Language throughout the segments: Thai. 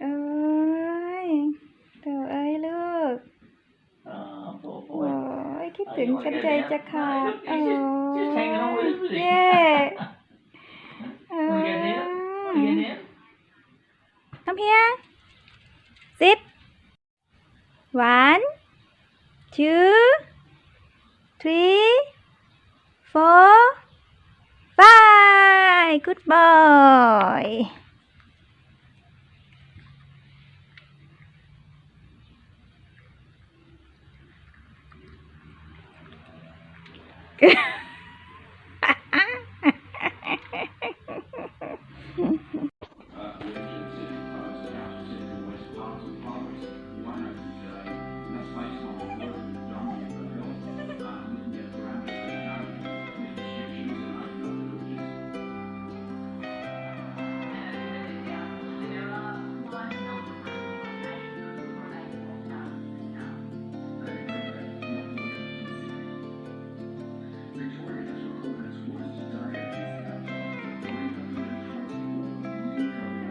เอ้ยเธอเอ้ยลูก Oh, poor โอ้ boy. ยคิดถึงกันใจจะขาด Look, โอ้ he's just- just hanging on with us, isn't he? เย่เอ Wanna get in? อ Wanna get in? น้ำเพียง sit one two three four five good boy இருக்கு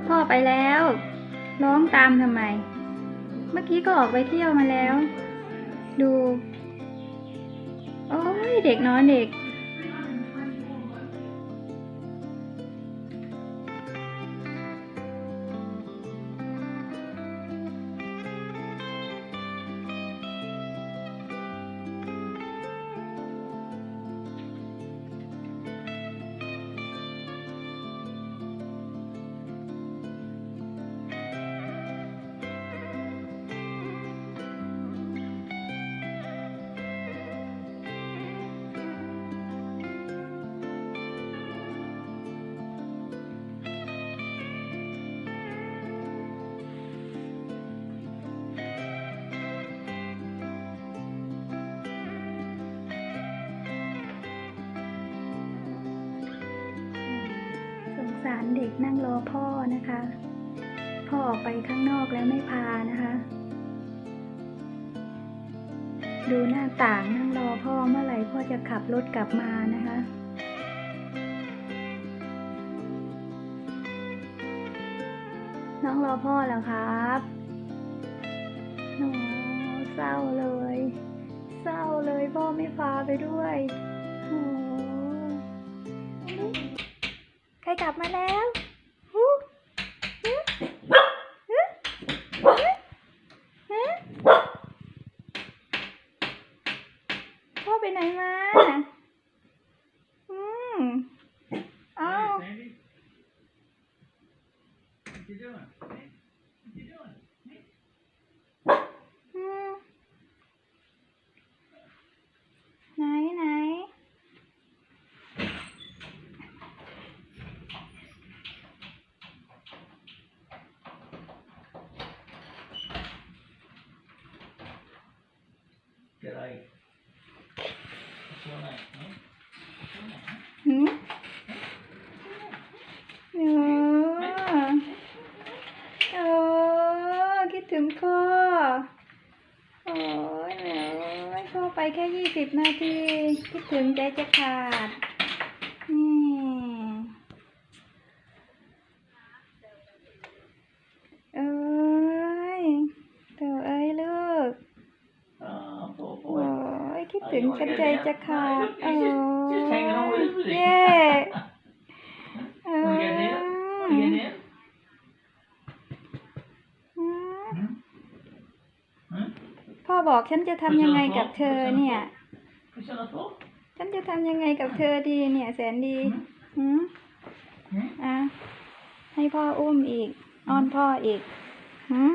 พ่อไปแล้ว ร้องตามทำไม เมื่อกี้ก็ออกไปเที่ยวมาแล้ว ดู โอ้ยเด็กนอนเด็การเด็กนั่งรอพ่อนะคะ พ่อออกไปข้างนอกแล้วไม่พานะคะ ดูหน้าต่างนั่งรอพ่อเมื่อไหร่พ่อจะขับรถกลับมานะคะน้องรอพ่อแล้วครับโอ้เศร้าเลย เศร้าเลยพ่อไม่พาไปด้วยโอ้ กลับมาแล้วฮู้ฮึฮึฮึฮึพ่อไปไหนมาอืมอ้าว What you doing? What you doing? Hey. อืมไหนไหน G'day. What's your name? Huh? What's your name? Huh? หืมเออเออคิดถึงพ่อ โอ้ยหมไม่พ่อไปแค่ยี่สิบนาที คิดถึงใจจะขาดนี่เอ้ยเธอเอ้ยลูก Oh, poor โอ้ boy. ยคิด ถึงกันใจจะขาด Look, he's just- just hanging on with us, isn't he? เย่เอ Wanna get in? Wanna get in? อืม Hmm? Hmm? พ่อบอกฉันจะทำยังไงกับเธอเนี่ย Push on the floor? ฉันจะทำยังไงกับเธอดีเนี่ย แสนดีหืม Hmm? อะให้พ่ออุ้มอีก อ้อนพ่ออีกหืม